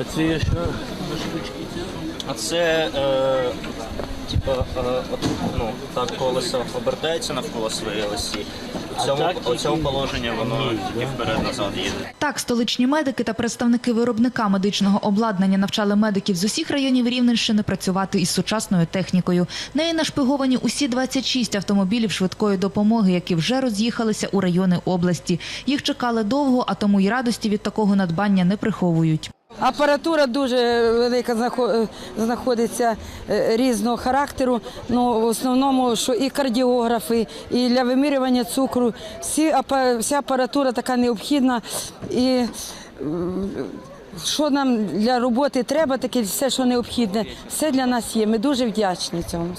А це що? А це е, типу, е, от, ну, так колесо обертається навколо своєї осі. У цьому, у цьому положенні воно і вперед-назад їде. Так, столичні медики та представники виробника медичного обладнання навчали медиків з усіх районів Рівненщини працювати із сучасною технікою. Неї нашпиговані усі 26 автомобілів швидкої допомоги, які вже роз'їхалися у райони області. Їх чекали довго, а тому й радості від такого надбання не приховують. Апаратура дуже велика знаходиться е, різного характеру. Ну, в основному, що і кардіографи, і для вимірювання цукру. Всі, вся апаратура така необхідна. І що нам для роботи треба, таке все, що необхідне, все для нас є. Ми дуже вдячні цьому.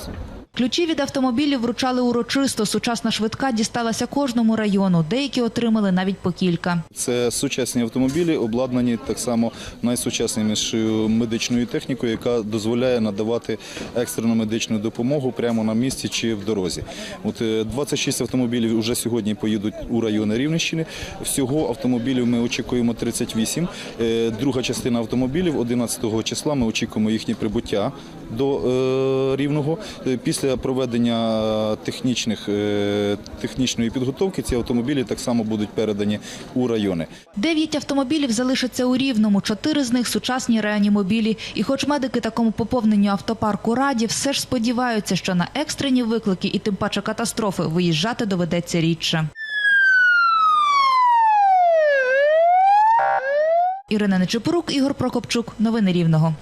Ключі від автомобілів вручали урочисто. Сучасна швидка дісталася кожному району. Деякі отримали навіть по кілька. Це сучасні автомобілі, обладнані так само найсучаснішою медичною технікою, яка дозволяє надавати екстрену медичну допомогу прямо на місці чи в дорозі. От е, 26 автомобілів вже сьогодні поїдуть у райони Рівненщини. Всього автомобілів ми очікуємо 38. Е, Друга частина автомобілів 11 числа ми очікуємо їхнє прибуття до е, Рівного. Е, Проведення технічних, е, технічної підготовки ці автомобілі так само будуть передані у райони. Дев'ять автомобілів залишаться у Рівному, чотири з них сучасні реанімобілі. І хоч медики такому поповненню автопарку раді, все ж сподіваються, що на екстрені виклики і тим паче катастрофи виїжджати доведеться рідше. Ірина Нечепорук, Ігор Прокопчук. Новини Рівного.